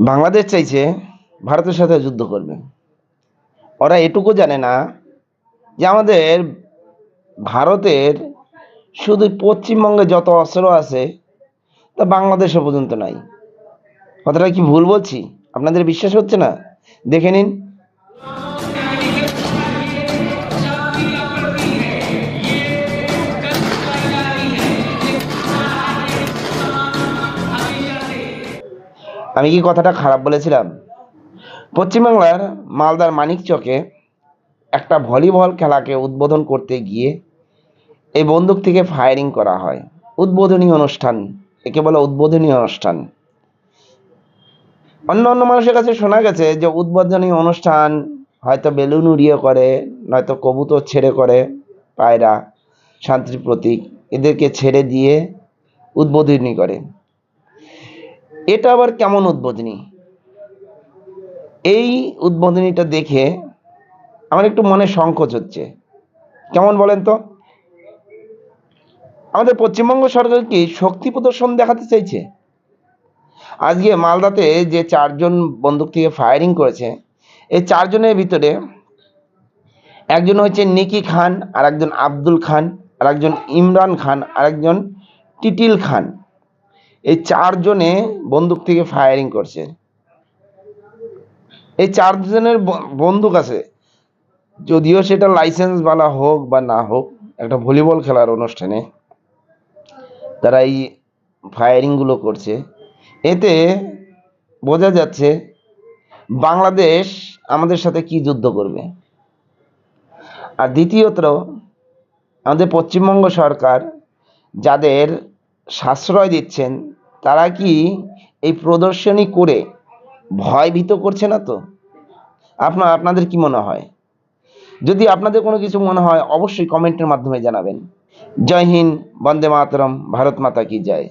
বাংলাদেশ চাইছে ভারতের সাথে যুদ্ধ করবে। ওরা এটুকু জানে না যে আমাদের ভারতের শুধু পশ্চিমবঙ্গে যত অস্ত্র আছে, তা বাংলাদেশে পর্যন্ত নাই। কথাটা কি ভুল বলছি? আপনাদের বিশ্বাস হচ্ছে না? দেখে নিন। আমি কি কথাটা খারাপ বলেছিলাম? পশ্চিমবাংলার মালদার মানিকচকে একটা ভলিবল খেলাকে উদ্বোধন করতে গিয়ে এই বন্দুক থেকে ফায়ারিং করা হয়। উদ্বোধনী অনুষ্ঠান, একে বলে উদ্বোধনী অনুষ্ঠান। অন্য অন্য মানুষের কাছে শোনা গেছে যে উদ্বোধনী অনুষ্ঠান হয়তো বেলুন উড়িয়ে করে, নয়তো কবুতর ছেড়ে করে পায়রা, শান্তির প্রতীক, এদেরকে ছেড়ে দিয়ে উদ্বোধনী করে। এটা আবার কেমন উদ্বোধনী? এই উদ্বোধনীটা দেখে আমার একটু মনে সংকোচ হচ্ছে। কেমন বলেন তো? আমাদের পশ্চিমবঙ্গ সরকার কি শক্তি প্রদর্শন দেখাতে চাইছে? আজকে মালদাতে যে চারজন বন্দুক থেকে ফায়ারিং করেছে, এই চারজনের ভিতরে একজন হচ্ছে নিকি খান আর একজন আব্দুল খান আর একজন ইমরান খান আর একজন টিটিল খান। এই চারজনে বন্দুক থেকে ফায়ারিং করছে। এই চারজনের বন্দুক আছে। যদিও সেটা লাইসেন্স বালা হোক বা না হোক, একটা ভলিবল খেলার অনুষ্ঠানে তারা এই ফায়ারিংগুলো করছে। এতে বোঝা যাচ্ছে বাংলাদেশ আমাদের সাথে কি যুদ্ধ করবে। আর দ্বিতীয়ত, আমাদের পশ্চিমবঙ্গ সরকার যাদের সাশ্রয় দিচ্ছেন, তারা কি এই প্রদর্শনী করে ভয়ভীত করছে না তো? আপনার আপনাদের কি মনে হয়? যদি আপনাদের কোনো কিছু মনে হয়, অবশ্যই কমেন্টের মাধ্যমে জানাবেন। জয় হিন্দ, বন্দে মাতরম, ভারত মাতা কি জয়।